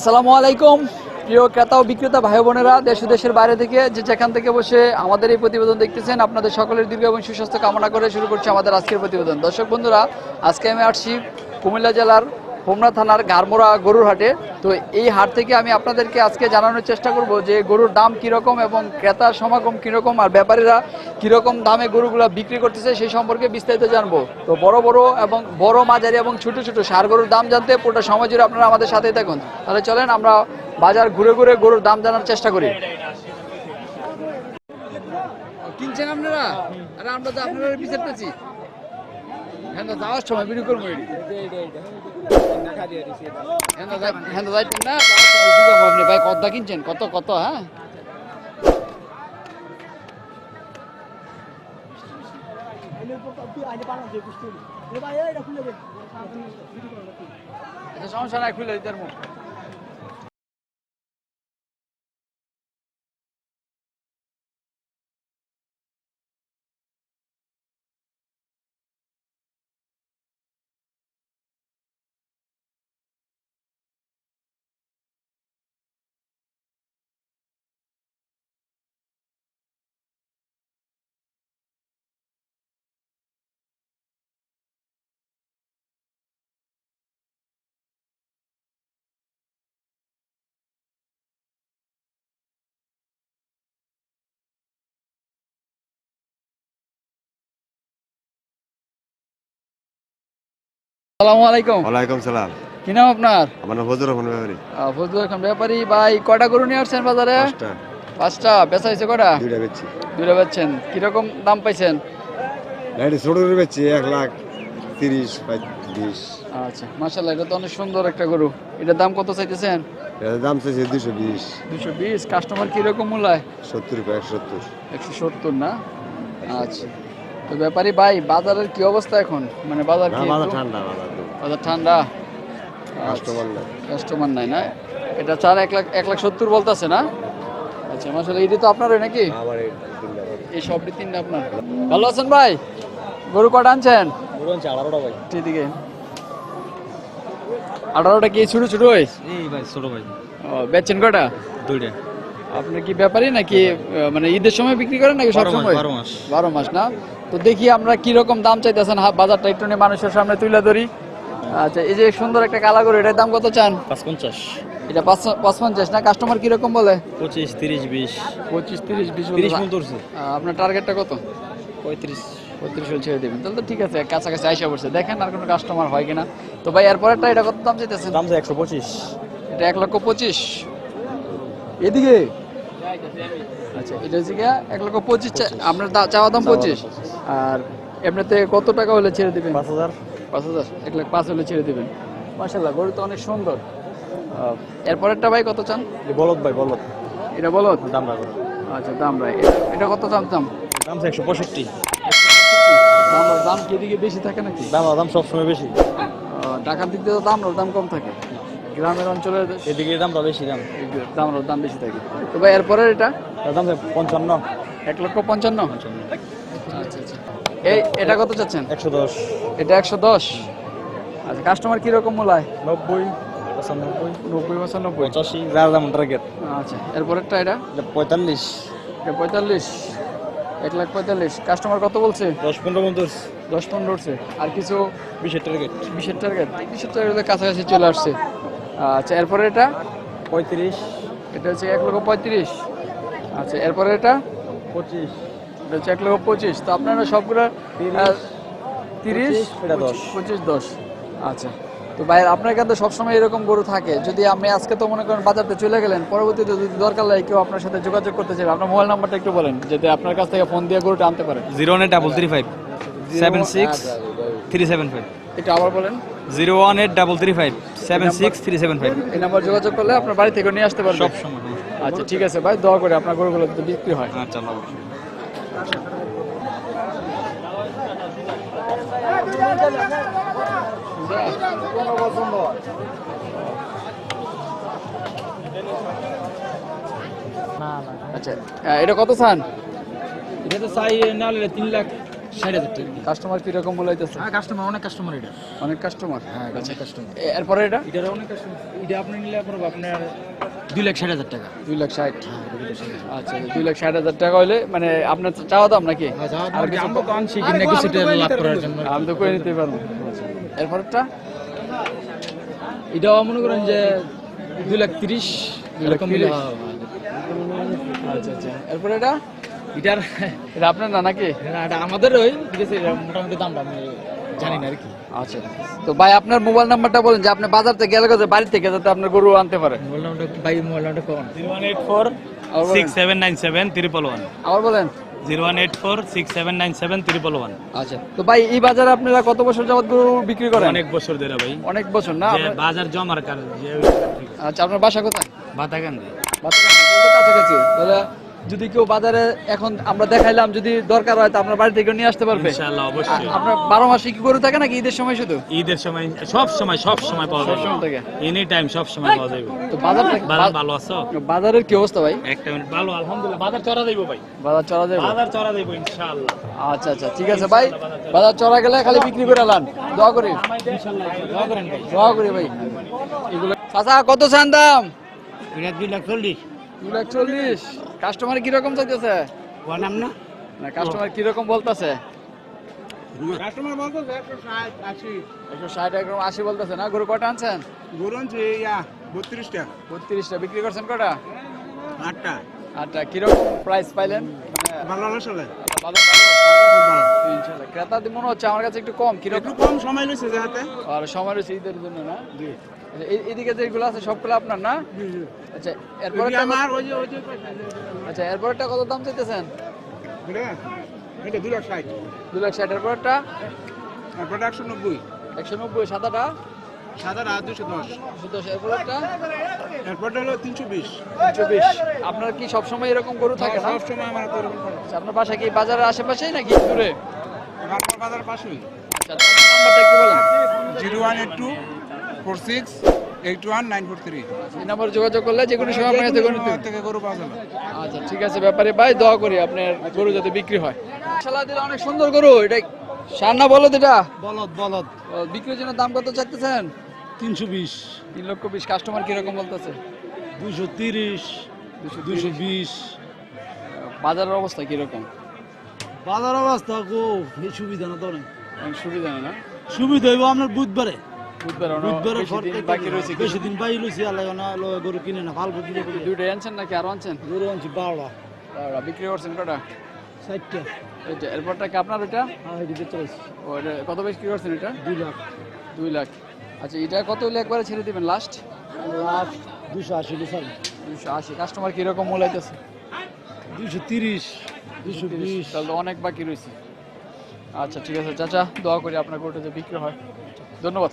আসসালামু আলাইকুম, প্রিয় ক্রেতা ও বিক্রেতা ভাই বোনেরা, দেশ দেশের বাইরে থেকে যে যেখান থেকে বসে আমাদের এই প্রতিবেদন দেখতেছেন, আপনাদের সকলের দীর্ঘ এবং সুস্বাস্থ্য কামনা করে শুরু করছে আমাদের আজকের প্রতিবেদন। দর্শক বন্ধুরা, আজকে আমি আসছি কুমিল্লা জেলার হোমনা থানার গারমোড়া গরুর হাটে। তো এই হাট থেকে আমি আপনাদেরকে আজকে জানানোর চেষ্টা করব যে গরুর দাম কীরকম এবং ক্রেতার সমাগম কীরকম আর ব্যাপারীরা কীরকম দামে গরুগুলো বিক্রি করতেছে সেই সম্পর্কে বিস্তারিত জানব। তো বড় বড় এবং বড় মাঝারি এবং ছোট ছোট সার গরুর দাম জানতে পুরোটা সময় জুড়ে আপনারা আমাদের সাথেই থাকুন। তাহলে চলেন আমরা বাজার ঘুরে ঘুরে গরুর দাম জানার চেষ্টা করি। কিনছেন আপনারা? আরে আমরা তো আপনারা বিচার পেয়েছি হ্যাঁ যাওয়ার সময় বিক্রি করব। হ্যাঁ তো যাই- হ্যাঁ যাইতেন না আপনি। ভাই কত কিনছেন? কত কত হ্যাঁ? সমস্যা নাই খুলে দিতে আসসালামু আলাইকুম। ওয়ালাইকুম সালাম। কি নাম আপনার? আমার নাম ফজর রহমান ব্যাপারী। ব্যাপারী ভাই কয়টা গরু নিয়ে আসছেন বাজারে? পাঁচটা। পাঁচটা। বেচা হয়েছে কয়টা? দুইটা বেচছি। দুইটা বেচছেন। কীরকম দাম পাইছেন? ছোট বেচছি এক লাখ তিরিশ বিশ আচ্ছা মাশাল্লাহ এটা তো অনেক সুন্দর একটা গরু। এটার দাম কত চাইতেছেন? এটার দাম চাইছে দুশো বিশ। দুশো বিশ। কাস্টমার কীরকম মূল্যায় সত্তর একশো সত্তর। একশো সত্তর না? আচ্ছা। তো ব্যাপারী ভাই বাজারের কি অবস্থা এখন? মানে বাজার কি একটু- ঠান্ডা বাজার ঠান্ডা? কাস্টমার নাই। কাস্টমার নাই না? এটা চার এক লাখ এক লাখ সত্তর বলতেছে না? আচ্ছা মাসাল্লাহ এটি তো আপনারই নাকি? এই। সবটি তিনটা আপনার। ভালো আছেন ভাই? গরু কটা আনছেন? আঠারোটা ভাই। দিকে আঠারোটা কি ছোট ছোট? ভাই ছোট ভাই। ও, বেচছেন কটা? দুইটা। আপনি কি ব্যাপারী নাকি মানে ঈদের সময় বিক্রি করেন নাকি সব সময়? বারো মাস। না? তো দেখি আমরা কি রকম দাম চাইতেছেন বাজারটা একটু নিয়ে মানুষের সামনে তুলে ধরি। আচ্ছা এই যে সুন্দর একটা কালা গরু এটার দাম কত চান? পাঁচ পঞ্চাশ এটা পাঁচ পঞ্চাশ না? কাস্টমার কীরকম বলে? পঁচিশ তিরিশ বিশ। পঁচিশ তিরিশ বিশ আপনার টার্গেটটা কত? পঁয়ত্রিশ। পঁয়ত্রিশ ছেড়ে দেবেন। তাহলে তো ঠিক আছে কাছাকাছি আইসা পড়ছে। দেখেন আর কোনো কাস্টমার হয় কিনা। তো ভাই এরপরেরটা এটা কত দাম চাইতেছেন? দাম আছে একশো পঁচিশ। এটা এক লক্ষ পঁচিশ। এদিকে আচ্ছা এটা হচ্ছে এক লক্ষ পঁচিশ আপনার চাওয়া দাম পঁচিশ। আর এমনিতে কত টাকা হলে ছেড়ে দিবেন? পাঁচ হাজার। পাঁচ হাজার। এক লাখ পাঁচ হলে ছেড়ে দিবেন। মাসাল্লাহ গরু তো অনেক সুন্দর। এরপরেরটা ভাই কত চান? বলত ভাই বলত এটা বলো দাম রাখো। আচ্ছা দাম ভাই এটা- কত দাম দাম দাম একশো পঁয়ষট্টি। দাম দাম কি এদিকে বেশি থাকে নাকি? দাম দাম সবসময় বেশি। ঢাকার দিক দিয়ে তো দাম দাম কম থাকে। গ্রামের অঞ্চলে এদিকে দামটা বেশি দাম। দাম দাম বেশি থাকে। তো ভাই এরপরের এটা? দাম পঞ্চান্ন। এক লক্ষ পঞ্চান্ন? আচ্ছা আচ্ছা। এই এটা কত চাচ্ছেন? একশো দশ। এটা একশো দশ? আচ্ছা কাস্টমার কীরকম মোলায় নব্বই পঁচানব্বই। নব্বই পঁচানব্বই। পঁচাশি যার দাম টার্গেট আচ্ছা এরপরেরটা এটা? পঁয়তাল্লিশ। এটা পঁয়তাল্লিশ। এক লাখ পঁয়তাল্লিশ। কাস্টমার কত বলছে? দশ পনেরো ধরছে দশ পনেরো উঠছে আর কিছু বিশের টার্গেট বিশের টার্গেট বিশের টার্গেটের কাছাকাছি চলে আসছে। আচ্ছা এরপরে এটা? পঁয়ত্রিশ। এটা হচ্ছে এক লক্ষ পঁয়ত্রিশ। আচ্ছা এরপরে এটা? পঁচিশ। এটা হচ্ছে এক লক্ষ পঁচিশ। তো আপনারা সবগুলো তিরিশ। পঁচিশ, এটা দশ। পঁচিশ দশ। আচ্ছা। তো ভাই আপনার কাছে সবসময় এরকম গরু থাকে। যদি আপনি আজকে তো মনে করেন বাজারতে চলে গেলেন পরবর্তীতে যদি দরকার লাগে কেউ আপনার সাথে যোগাযোগ করতে চাইবে আপনার মোবাইল নাম্বারটা একটু বলেন যাতে আপনার কাছ থেকে ফোন দিয়ে গরুটা আনতে পারে। Zero one eight double three five seven six three seven five. একটু আবার বলেন। Zero one eight double three five seven six three seven five. এই নাম্বার যোগাযোগ করলে আপনার বাড়ি থেকে নিয়ে আসতে পারবেন সব সময় আচ্ছা ঠিক আছে ভাই দোয়া করে আপনার গরুগুলো যাতে বিক্রি হয়। আচ্ছা আচ্ছা এটা কত চান? এটা তো চাই নাহলে তিন লাখ। ষাট হাজার টাকা। কাস্টমার কীরকম বলাইতেছে হ্যাঁ কাস্টমার অনেক কাস্টমার এটা। অনেক কাস্টমার হ্যাঁ অনেক কাস্টমার এরপরে এটা? এটার অনেক কাস্টমার এটা আপনি নিলে পড়বে আপনার দুই লাখ ষাট হাজার টাকা। দুই লাখ ষাট। হ্যাঁ আচ্ছা দুই লাখ ষাট হাজার টাকা হলে মানে আপনার চাওয়া দাম নাকি? আর কিছু আনছি কিনে কিছু লাভ করার জন্য। আমি তো করে নিতে পারব। এরপরটা এটাও মনে করেন যে দুই লাখ তিরিশ দুই লাখ এরকম? হ্যাঁ, হ্যাঁ। আচ্ছা আচ্ছা। এরপরে এটা এটার এটা আপনার না নাকি? এটা আমাদের ওই মোটামুটি দামটা আমি জানি না আর কি। আচ্ছা। তো ভাই আপনার মোবাইল নাম্বারটা বলেন যে আপনি বাজার থেকে গেলে কোথায় বাড়ি থেকে যাতে আপনার গরু আনতে পারে। মোবাইল নাম্বারটা ভাই মোবাইল নাম্বারটা কোন জিরো ওয়ান এইট ফোর আবার বলেন। Six seven nine seven triple one আবার বলেন। Zero one eight four six seven nine seven one আচ্ছা। তো ভাই এই বাজারে আপনারা কত বছর যাবত গরু বিক্রি করেন? অনেক বছর ধরে ভাই। অনেক বছর না? আপনার- বাজার জমার কার যে আচ্ছা আপনার বাসা কোথায়? বাতাকান্দি কাছাকাছি। তাহলে যদি কেউ বাজারে এখন আমরা দেখাইলাম যদি দরকার হয় তো আপনার বাড়ি থেকে নিয়ে আসতে পারবে। ইনশাআল্লাহ অবশ্যই। আপনার বারো মাসে কি গরু থাকে নাকি ঈদের সময় শুধু? ঈদের সময় সব সময় সব সময় পাওয়া যাবে। এনি টাইম সব সময় পাওয়া যাবে। তো বাজার ভালো আছো? বাজারের কি অবস্থা ভাই? একটা মিনিট ভালো আলহামদুলিল্লাহ। বাজার চড়া দেবো ভাই। বাজার চড়া যাবে বাজার চড়া দেবো ইনশাআল্লাহ। আচ্ছা আচ্ছা ঠিক আছে ভাই। বাজার চড়া গেলে খালি বিক্রি করে লান। দোয়া করি। ইনশাআল্লাহ দোয়া করেন ভাই। দোয়া করি ভাই। এগুলো চাচা কত চান দাম? দুই লাখ চল্লিশ। দু লাখ চল্লিশ। কাস্টমার কীরকম চাইতেছে? নাম না? না কাস্টমার কীরকম বলতেছে? কাস্টমার বলতো একশো ষাট আশি। একশো ষাট একরকম আশি বলতেছে না? গরু কটা আনছেন? গরু আনছে ইয়া বত্রিশটা। বত্রিশটা। বিক্রি করছেন কটা? আটটা। আটটা। কীরকম প্রাইস পাইলেন? ভালো চলে ইনশাআল্লাহ। ক্রেতা মনে হচ্ছে আমার কাছে একটু কম কীরকম? কম সময় লইছে যে হাতে আর সময় রয়েছে ঈদের জন্য না? আচ্ছা, এই- এদিকে যেগুলো আছে সবগুলো আপনার না? আচ্ছা এরপরে আমার ওই যে ওই যে আচ্ছা এরপরটা কত দাম চাইতেছেন? এটা? এটা দু লাখ ষাট। দু লাখ ষাট। এরপরটা তারপরে একশো নব্বই। একশো নব্বই সাদাটা? সাত আর দুশো দশ। দুশো এরপরটা? এরপরটা হলো তিনশো বিশ। তিনশো বিশ। আপনার কি সবসময় এরকম গরু থাকে না? সব আমার হাতে এরকম আচ্ছা, আপনার বাসা কি বাজারের আশেপাশেই নাকি দূরে? আমার বাজার পাশেই। আচ্ছা নাম্বারটা একটু বলেন। Zero one eight two four six eight one nine four three. এই নাম্বার যোগাযোগ করলে যে কোনো সময় আপনার কাছে গরু নিতে থেকে গরু পাওয়া যাবে। আচ্ছা ঠিক আছে ব্যাপারে ভাই দোয়া করি আপনার গরু যাতে বিক্রি হয়। শালা দিলে অনেক সুন্দর গরু এটা সার না বলো এটা বলদ বলদ। বিক্রির জন্য দাম কত চাইতেছেন? তিনশো বিশ। তিন লক্ষ বিশ। কাস্টমার কীরকম বলতেছে? দুশো তিরিশ দুশো বিশ। বাজারের অবস্থা কীরকম? বাজার অবস্থা গো এই সুবিধা না তো সুবিধা না? সুবিধা হইব আপনার বুধবারে। বুধবার বেশি দিন বাকি রয়েছে আল্লাহ না গরু কিনে না ভালো বুঝলে করি। দুইটাই আনছেন নাকি আরও আনছেন? গরু আনছি বারোটা। বারোটা। বিক্রি করছেন কটা? ষাটটা এটা এরপরটা কি আপনার এটা আর এদিকে চলেছে ও এটা করছেন এটা? দুই লাখ। দুই লাখ। আচ্ছা এটা কত হলে একবারে ছেড়ে দিবেন? লাস্ট লাখ দুশো আশি লিটার দুশো আশি। কাস্টমার কীরকম মূলাইতেছে দুশো তিরিশ দুশো বিশ। তাহলে অনেক বাকি রয়েছে। আচ্ছা ঠিক আছে চাচা দোয়া করি আপনার গরুটা যে বিক্রি হয়। ধন্যবাদ।